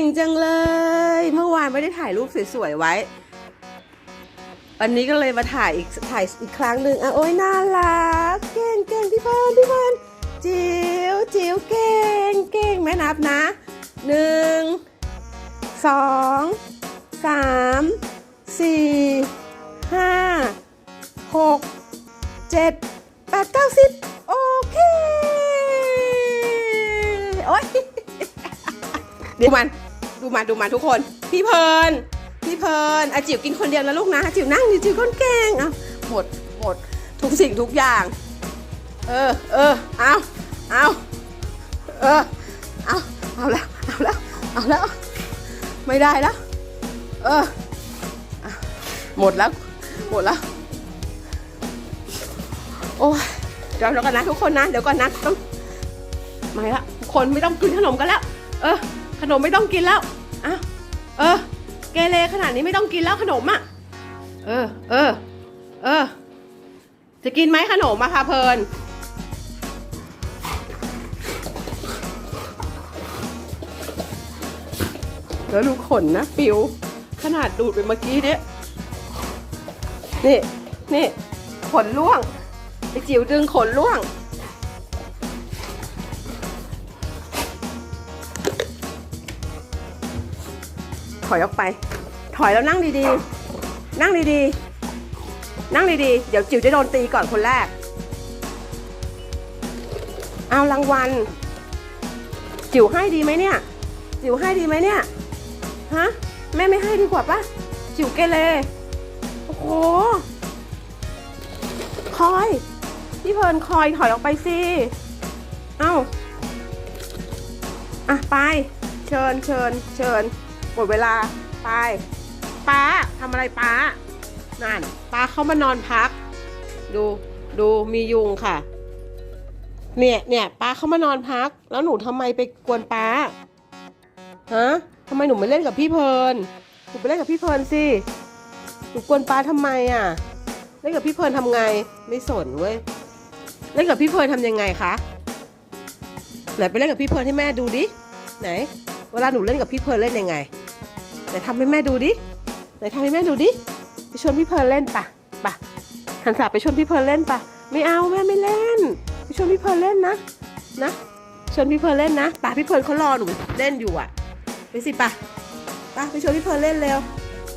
ก่งจังเลย เมื่อวานไม่ได้ถ่ายรูปสวยๆไว้ วันนี้ก็เลยมาถ่ายอีกถ่ายอีกครั้งหนึ่งอะโอ้ยน่ารัก เก่งเก่งพี่เพิร์นพี่เพิร์นจิ๋วจิ๋วเก่งเก่งแม่นับนะหนึ่งสองสามสี่ห้าหกเจ็ดแปดเก้าสิบโอเค โอ๊ยดูมัน ดูมันดูมันทุกคน พี่เพลินพี่เพลินอาจิ๋วกินคนเดียวนะลูกนะอาจิ๋วนั่งอยู่จิ๋วก้นแกงเอาหมดหมดทุกสิ่งทุกอย่าง เออเออเอาเอาเออเอาเอาแล้วเอาแล้วเอาแล้วไม่ได้แล้วเออหมดแล้วหมดแล้วโอ้ยเดี๋ยวเดี๋ยวก่อนนะทุกคนนะเดี๋ยวก่อนนะต้องไม่ละทุกคนไม่ต้องกินขนมกันแล้ว เออ ขนมไม่ต้องกินแล้ว อะเออ เกเรขนาดนี้ไม่ต้องกินแล้วขนมอะ เออ เออ เออ จะกินไหมขนมอะคะเพลินแล้วดูขนนะปิว ขนาดดูดไปเมื่อกี้เนี่ยนี่ นี่ ขนล่วง ไอจิ๋วดึงขนล่วง ถอยออกไป ถอยแล้วนั่งดีๆ นั่งดีๆ นั่งดีๆ เดี๋ยวจิ๋วจะโดนตีก่อนคนแรก เอารางวัล จิ๋วให้ดีไหมเนี่ย จิ๋วให้ดีไหมเนี่ย ฮะ แม่ไม่ให้ดีกว่าปะจิ๋วเกเรโอ้โห คอย พี่เพลินคอยถอยออกไปสิ เอ้า อะ ไป เชิญ เชิญ เชิญ หมดเวลาไปป้าทำอะไรป้านั่นป้าเขามานอนพัก ดูดูมียุงค่ะ เนี่ยเนี่ยป้าเขามานอนพัก แล้วหนูทำไมไปกวนป้าฮะทำไมหนูไม่เล่นกับพี่เพลินหนูไปเล่นกับพี่เพลินสิหนูกวนป้าทำไมอะเล่นกับพี่เพลินทำไงไม่สนเว้ยเล่นกับพี่เพลินทำยังไงคะไหนไปเล่นกับพี่เพลินให้แม่ดูดิไหน เวลาหนูเล่นกับพี่เพลิร์ลเล่นยังไง ไหนทำให้แม่ดูดิไหนทำให้แม่ดูดิไปชวนพี่เพลิร์ลเล่นปะปะหันสาไปชวนพี่เพลิร์ลเล่นปะไม่เอาแม่ไม่เล่นไปชวนพี่เพลิร์ลเล่นนะนะชวนพี่เพลิร์ลเล่นนะปะพี่เพลิร์ลเขารอหนูเล่นอยู่อะไปสิปะปะไปชวนพี่เพลิร์ลเล่นเร็ว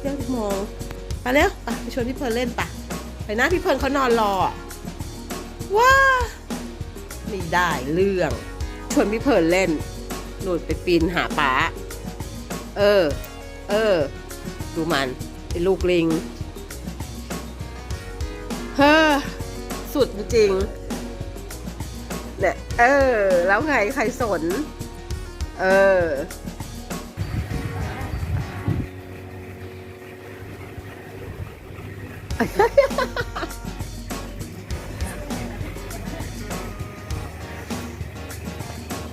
เดี๋ยวมองไปเร็วปะไปชวนพี่เพลิร์ลเล่นปะไปนะพี่เพลิร์ลเขานอนรอว้าไม่ได้เรื่องชวนพี่เพลิร์ลเล่นหนูไปปีนหาป้าเออ เออ ดูมันไอ้ลูกลิง เฮ้อ สุดจริงเนี่ยเออ แล้วไงใครสน เออ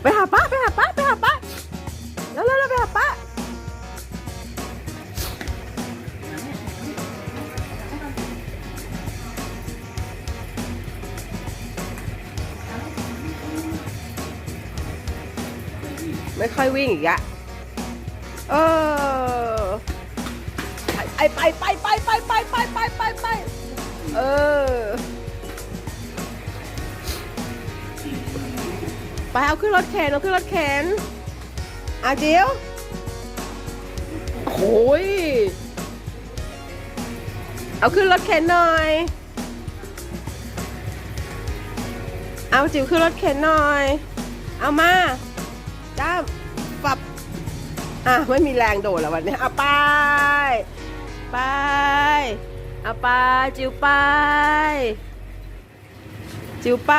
ไปหาป้าไปหาป้าไปหาป้า วิ่งอีกอะเออไปไปไปไปไปไปไปไปไปไปเออ ไปเอาขึ้นรถเข็นเอาขึ้นรถเข็นอาจียวโอ้ยเอาขึ้นรถเข็นหน่อย เอาจิ๋วขึ้นรถเข็นหน่อย เอามาจ้า ปับอะไม่มีแรงโดดแล้ววันนี้เอาไป ไป เอาไป จิ๋วไป จิ๋วไป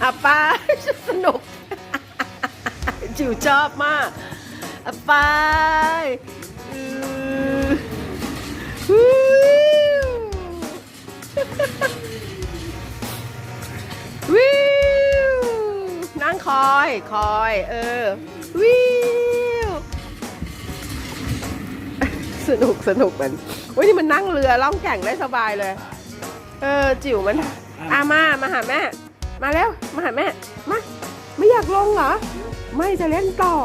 เอาไปสนุกจิ๋วชอบมากเอาไป คอยคอยเออวิวสนุกสนุกมันอุ้ยนี่มันนั่งเรือล่องแก่งได้สบายเลย เออ จิ๋วมันอามามาหาแม่ มาแล้วมาหาแม่มาไม่อยากลงเหรอ ไม่จะเล่นต่อ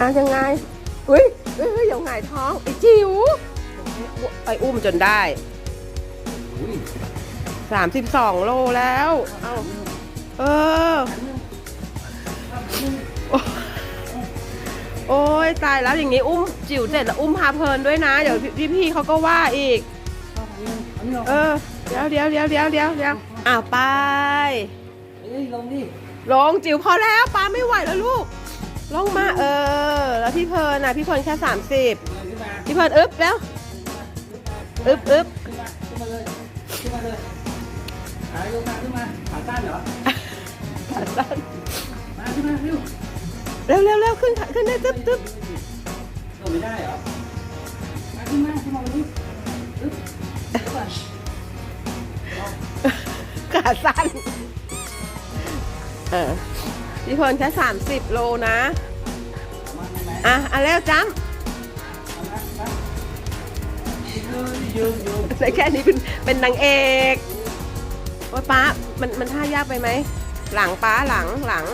อะยังไงอุ้ยเอ้ยเดี๋ยวหงายท้องไอ้จิ๋วไปอุ้มจนได้ สามสิบสองโลแล้ว เอาเออ โอ้ยตายแล้วอย่างงี้อุ้มจิ๋วเสร็จแล้วอุ้มพาเพลินด้วยนะ เดี๋ยวพี่พี่เขาก็ว่าอีก เออ เดี๋ยวเดี๋ยวเดี๋ยวเดี๋ยวเดี๋ยวเดี๋ยวอ้าวไปลงดิ ลงจิ๋วพอแล้วป้าไม่ไหวแล้วลูก ลงมาเออ แล้วพี่เพลินนะพี่เพลินแค่สามสิบพี่เพลินอึ๊บแล้วอึ๊บอึ๊บขึ้นมาเลยขึ้นมาเลย ขาลงมาขึ้นมาขาสั้นเหรอขาสั้นมาขึ้นมาเร็วเร็วเร็วเร็วขึ้นค่ะขึ้นได้ตึ๊บตึ๊บโดดไม่ได้เหรอมาขึ้นมาขึ้นมาเลยอึ๊บอึ๊บอะขาสั้นเออพี่เพลินแค่สามสิบโลนะเอามาขึ้นมาอะอะแล้วจ้เอามามายืนยืนยืนำแต่แค่นี้เป็นเป็นนางเอก ว่าป้ามันมันท่ายากไปไหม หลังป้าหลังหลัง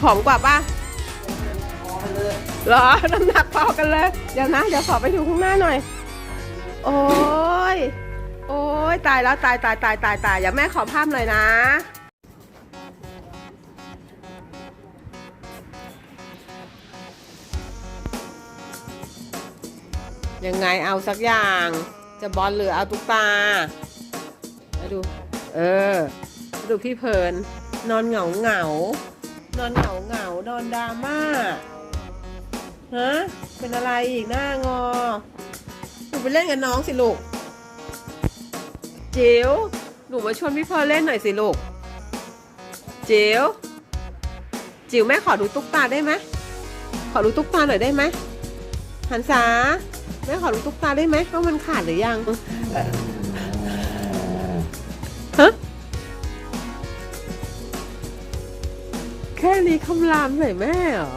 ผอมกว่าป้าเหรอ น้ำหนักพอกันเลย เดี๋ยวนะ เดี๋ยวขอไปดูข้างหน้าหน่อย โอ้ย โอ้ย ตายแล้ว ตายตายตายตายตายอย่าแม่ขอภาพหน่อยนะ ยังไงเอาสักอย่าง จะบอลหรือเอาตุ๊กตามาดู เออมาดูพี่เพลิน นอนเหงาเหงานอนเหงาเหงานอนดราม่าฮะเป็นอะไรอีกหน้างอหนูไปเล่นกับน้องสิลูกจิ๋วหนูมาชวนพี่เพร์ลเล่นหน่อยสิลูกจิ๋วจิ๋วแม่ขอดูตุ๊กตาได้ไหมขอดูตุ๊กตาหน่อยได้ไหมหันษา แม่ขอดูตุ๊กตาได้ไหมว่ามันขาดหรือยังฮะแค่นี้คำรามใส่แม่เหรอ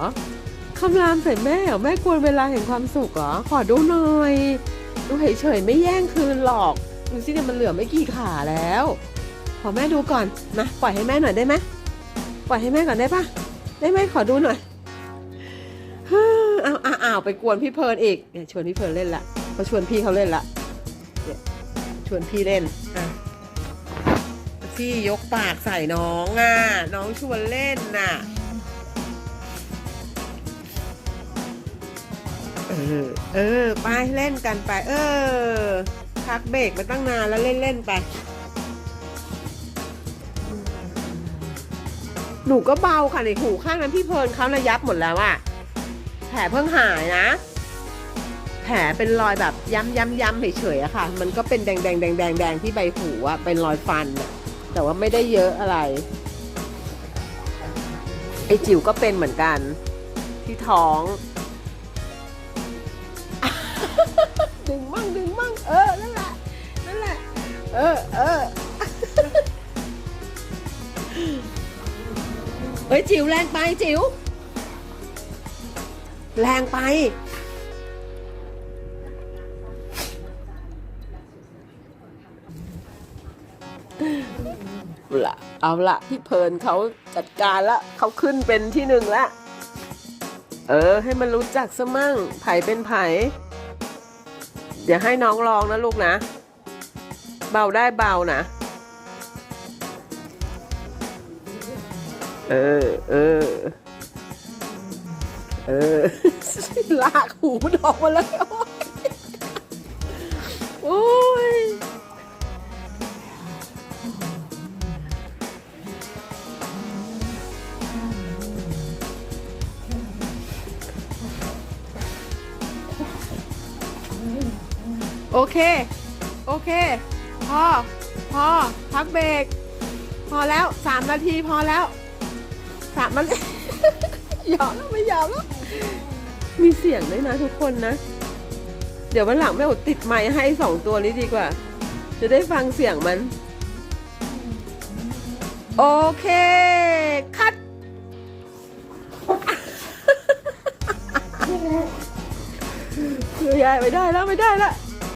คำรามใส่แม่เหรอแม่กวนเวลาแห่งความสุขเหรอขอดูหน่อยดูเฉยๆไม่แย่งคืนหรอกดูสิเนี่ยมันเหลือไม่กี่ขาแล้ว ขอแม่ดูก่อนนะปล่อยให้แม่หน่อยได้ไหมปล่อยให้แม่ก่อนได้ปะได้ไหมขอดูหน่อย อาเอาเอาไปกวนพี่เพลินอีกเนี่ยชวนพี่เพลินเล่นละเขาชวนพี่เขาเล่นละเนี่ยชวนพี่เล่นอะพี่ยกปากใส่น้องอะน้องชวนเล่นน่ะเออเออไปเล่นกันไป เออพักเบรกมาตั้งนานแล้วเล่นเล่นไปหนูก็เบาค่ะในหูข้างนั้นพี่เพลินเขาระยับหมดแล้วอะ แผลเพิ่งหายนะ แผลเป็นรอยแบบย้ำย้ำย้ำเฉยๆอะค่ะ มันก็เป็นแดงแดงแดงแดงแดงที่ใบหูอะเป็นรอยฟันอะแต่ว่าไม่ได้เยอะอะไร ไอจิ๋วก็เป็นเหมือนกัน ที่ท้อง ดึงมั่งดึงมั่งเออ นั่นแหละ นั่นแหละ เออเออเฮ้ยจิ๋วแรงไปจิ๋ว แรงไป ละเอาละพี่เพลินเขาจัดการละเขาขึ้นเป็นที่หนึ่งละ เออ ให้มันรู้จักซะมั่งไผ่เป็นไผ่เดี๋ยวให้น้องลองนะลูกนะ เบาได้เบานะ เออ เออ เออ ลากหูมันออกมาเลยโอ้ยโอเค โอเค พอ พอ พักเบรก พอแล้วสามนาทีพอแล้วสามนาที ยอมแล้วไม่ยอมแล้ว มีเสียงด้วยนะทุกคนนะ เดี๋ยววันหลังแม่อดติดไมค์ให้สองตัวนี้ดีกว่า จะได้ฟังเสียงมัน โอเค คัดพเรือยายไม่ได้แล้วไม่ได้แล้ว